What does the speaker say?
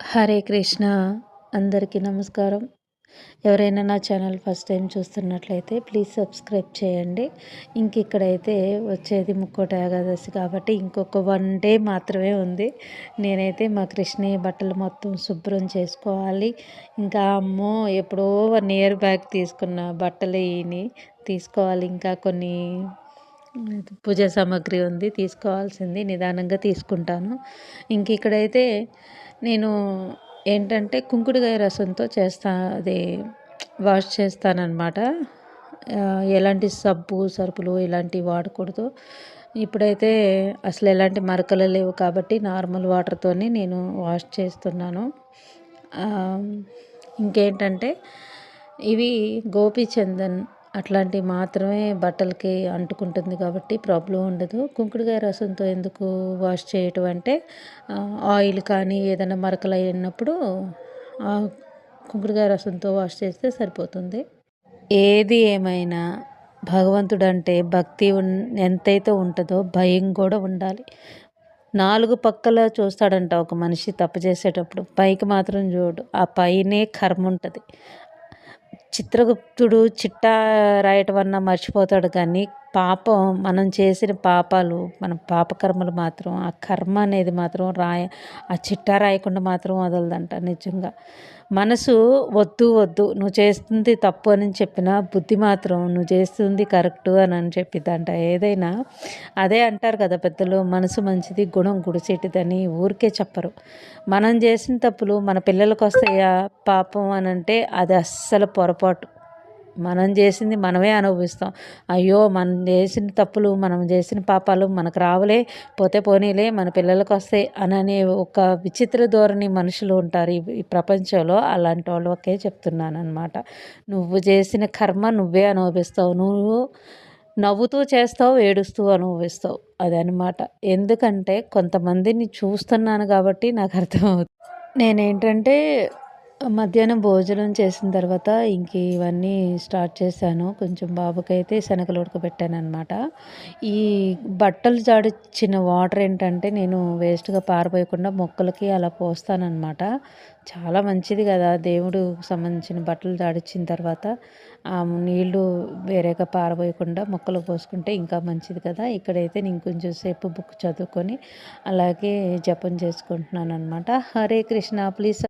హరే కృష్ణ. అందరికీ నమస్కారం. ఎవరైనా నా ఛానల్ ఫస్ట్ టైం చూస్తున్నట్లయితే ప్లీజ్ సబ్స్క్రైబ్ చేయండి. ఇంక ఇక్కడైతే వచ్చేది ముక్కోట ఏకాదశి కాబట్టి ఇంకొక వన్ డే మాత్రమే ఉంది. నేనైతే మా కృష్ణ బట్టలు మొత్తం శుభ్రం చేసుకోవాలి. ఇంకా అమ్మో ఎప్పుడో వన్ ఇయర్ బ్యాక్ తీసుకున్న బట్టలు తీసుకోవాలి. ఇంకా కొన్ని పూజా సామాగ్రి ఉంది తీసుకోవాల్సింది నిదానంగా తీసుకుంటాను. ఇంక ఇక్కడైతే నేను ఏంటంటే కుంకుడుకాయ రసంతో చేస్తా అది వాష్ చేస్తానన్నమాట. ఎలాంటి సబ్బు సరుపులు ఇలాంటివి వాడకూడదు. ఇప్పుడైతే అసలు ఎలాంటి మరకలు లేవు కాబట్టి నార్మల్ వాటర్తోనే నేను వాష్ చేస్తున్నాను. ఇంకేంటంటే ఇవి గోపీచందన్ అట్లాంటివి మాత్రమే బట్టలకి అంటుకుంటుంది కాబట్టి ప్రాబ్లం ఉండదు. కుంకుడుకాయ రసంతో ఎందుకు వాష్ చేయటం అంటే ఆయిల్ కానీ ఏదైనా మరకలు అయినప్పుడు కుంకుడుకాయ రసంతో వాష్ చేస్తే సరిపోతుంది. ఏది ఏమైనా భగవంతుడు అంటే భక్తి ఎంతైతే ఉంటుందో భయం కూడా ఉండాలి. నాలుగు పక్కల చూస్తాడంట ఒక మనిషి తప్పు చేసేటప్పుడు. పైకి మాత్రం చూడు ఆ పైనే కర్మ ఉంటుంది. చిత్రగుప్తుడు చిట్టా రాయటం అన్నా మర్చిపోతాడు కానీ పాపం మనం చేసిన పాపాలు మన పాపకర్మలు మాత్రం ఆ కర్మ అనేది మాత్రం రాయ ఆ చిట్టా రాయకుండా మాత్రం వదలదంట నిజంగా. మనసు వద్దు వద్దు నువ్వు చేస్తుంది తప్పు అని చెప్పిన బుద్ధి మాత్రం నువ్వు చేస్తుంది కరెక్టు అని అని చెప్పిద్దంట. ఏదైనా అదే అంటారు కదా పెద్దలు మనసు మంచిది గుణం గుడిసేటిదని ఊరికే చెప్పరు. మనం చేసిన తప్పులు మన పిల్లలకు వస్తాయా పాపం అని అంటే అది అస్సలు పొరపాటు. మనం చేసింది మనమే అనుభవిస్తాం. అయ్యో మనం చేసిన తప్పులు మనం చేసిన పాపాలు మనకు రావులే పోతే పోనీలే మన పిల్లలకు వస్తాయి అననే ఒక విచిత్ర ధోరణి మనుషులు ఉంటారు ఈ ప్రపంచంలో. అలాంటి వాళ్ళకే చెప్తున్నాను అనమాట నువ్వు చేసిన కర్మ నువ్వే అనుభవిస్తావు. నువ్వు నవ్వుతూ చేస్తావు ఏడుస్తూ అనుభవిస్తావు. అదనమాట ఎందుకంటే కొంతమందిని చూస్తున్నాను కాబట్టి నాకు అర్థమవుతుంది. నేనేంటంటే మధ్యాహ్నం భోజనం చేసిన తర్వాత ఇంక ఇవన్నీ స్టార్ట్ చేశాను. కొంచెం బాబుకైతే శనగలు ఉడకబెట్టాను అనమాట ఈ బట్టలు జాడిచ్చిన వాటర్ ఏంటంటే నేను వేస్ట్గా పారిపోయకుండా మొక్కలకి అలా పోస్తానన్నమాట. చాలా మంచిది కదా దేవుడు సంబంధించిన బట్టలు జాడిచ్చిన తర్వాత ఆ నీళ్ళు వేరేగా పారబోయకుండా మొక్కలు పోసుకుంటే ఇంకా మంచిది కదా. ఇక్కడైతే నేను కొంచెం సేపు బుక్ చదువుకొని అలాగే జపం చేసుకుంటున్నాను అనమాట హరే కృష్ణ ప్లీజ్